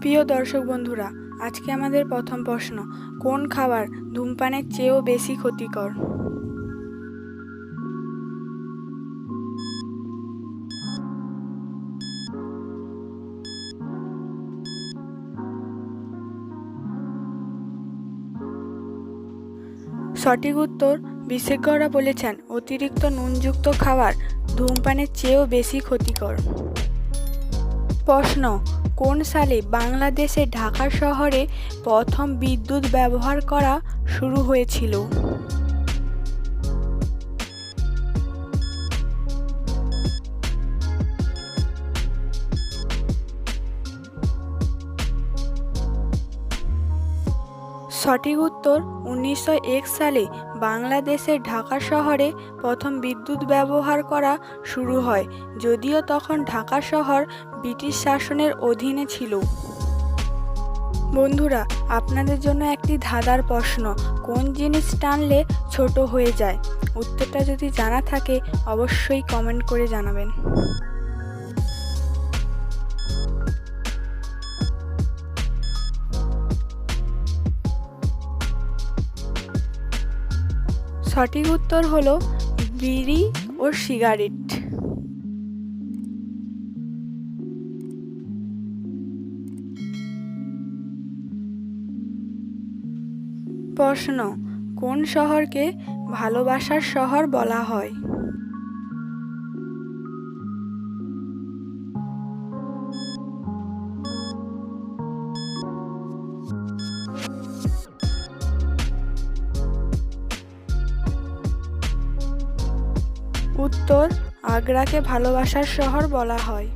প্রিয় দর্শক বন্ধুরা, আজকে আমাদের প্রথম প্রশ্ন, কোন খাবার ধূমপানের চেয়েও বেশি ক্ষতিকর? সঠিক উত্তর, বিশেষজ্ঞরা বলেছেন অতিরিক্ত নুনযুক্ত খাবার ধূমপানের চেয়েও বেশি ক্ষতিকর। প্রশ্ন কোন সালে বাংলাদেশে ঢাকা শহরে প্রথম বিদ্যুৎ ব্যবহার করা শুরু হয়েছিল? সঠিক উত্তর উনিশশো এক সালে বাংলাদেশের ঢাকা শহরে প্রথম বিদ্যুৎ ব্যবহার করা শুরু হয়, যদিও তখন ঢাকা শহর ব্রিটিশ শাসনের অধীনে ছিল। বন্ধুরা, আপনাদের জন্য একটি ধাঁধার প্রশ্ন, কোন জিনিস টানলে ছোট হয়ে যায়? উত্তরটা যদি জানা থাকে, অবশ্যই কমেন্ট করে জানাবেন। সঠিক উত্তর হল বিড়ি ও সিগারেট। প্রশ্ন কোন শহরকে ভালোবাসার শহর বলা হয়? উত্তর আগ্রাকে ভালোবাসার শহর বলা হয়।